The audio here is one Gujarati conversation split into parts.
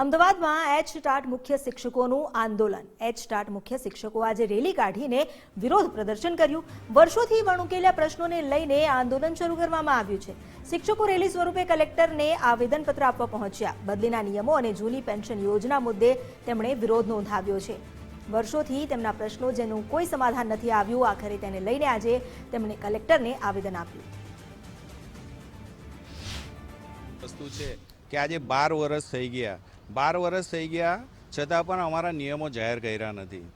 અમદાવાદમાં એચ ટાટ મુખ્ય શિક્ષકોનું આંદોલન. એચ ટાટ મુખ્ય શિક્ષકો આજે રેલી કાઢીને વિરોધ પ્રદર્શન કર્યું. વર્ષોથી વણુકેલા પ્રશ્નોને લઈને આંદોલન શરૂ કરવામાં આવ્યું છે. શિક્ષકો રેલી સ્વરૂપે કલેક્ટરને આવેદનપત્ર આપવા પહોંચ્યા. બદલીના નિયમો અને જૂની પેન્શન યોજના મુદ્દે તેમણે વિરોધ નોંધાવ્યો છે. વર્ષોથી તેમના પ્રશ્નો જેનું કોઈ સમાધાન નથી આવ્યું, આખરે તેને લઈને આજે તેમણે કલેક્ટરને આવેદન આપ્યું. વસ્તુ છે કે આજે બાર વર્ષ થઈ ગયા. બાર વર્ષ થઈ ગયા, છતાં પણ અમારા નિયમો જાહેર કર્યા નથી.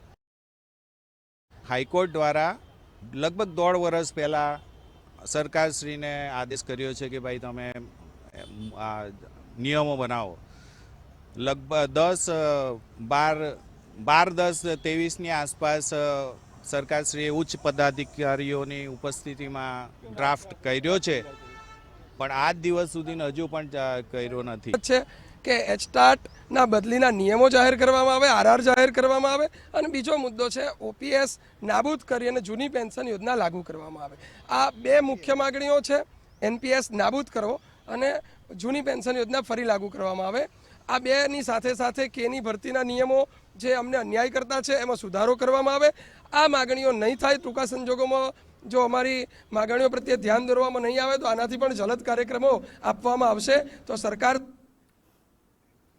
હાઈકોર્ટ દ્વારા લગભગ દોઢ વર્ષ પહેલાં સરકારશ્રીને આદેશ કર્યો છે કે ભાઈ તમે નિયમો બનાવો. લગભગ દસ, બાર બાર, દસ, ત્રેવીસની આસપાસ સરકારશ્રીએ ઉચ્ચ પદાધિકારીઓની ઉપસ્થિતિમાં ડ્રાફ્ટ કર્યો છે. પણ આજ દિવસ સુધી હજુ પણ કર્યો નથી. કે એચટાટના બદલીના નિયમો જાહેર કરવામાં આવે આરઆર જાહેર કરવામાં આવે અને બીજો મુદ્દો છે ઓપીએસ નાબૂદ કરી અને જૂની પેન્શન યોજના લાગુ કરવામાં આવે. આ બે મુખ્ય માગણીઓ છે એનપીએસ નાબૂદ કરવો અને જૂની પેન્શન યોજના ફરી લાગુ કરવામાં આવે. આ બેની સાથે સાથે કેની ભરતીના નિયમો જે અમને અન્યાય કરતા છે એમાં સુધારો કરવામાં આવે. આ માગણીઓ નહીં થાય ટૂંકા સંજોગોમાં જો અમારી માગણીઓ પ્રત્યે ધ્યાન દોરવામાં નહીં આવે તો આનાથી પણ જલદ કાર્યક્રમો આપવામાં આવશે. તો સરકાર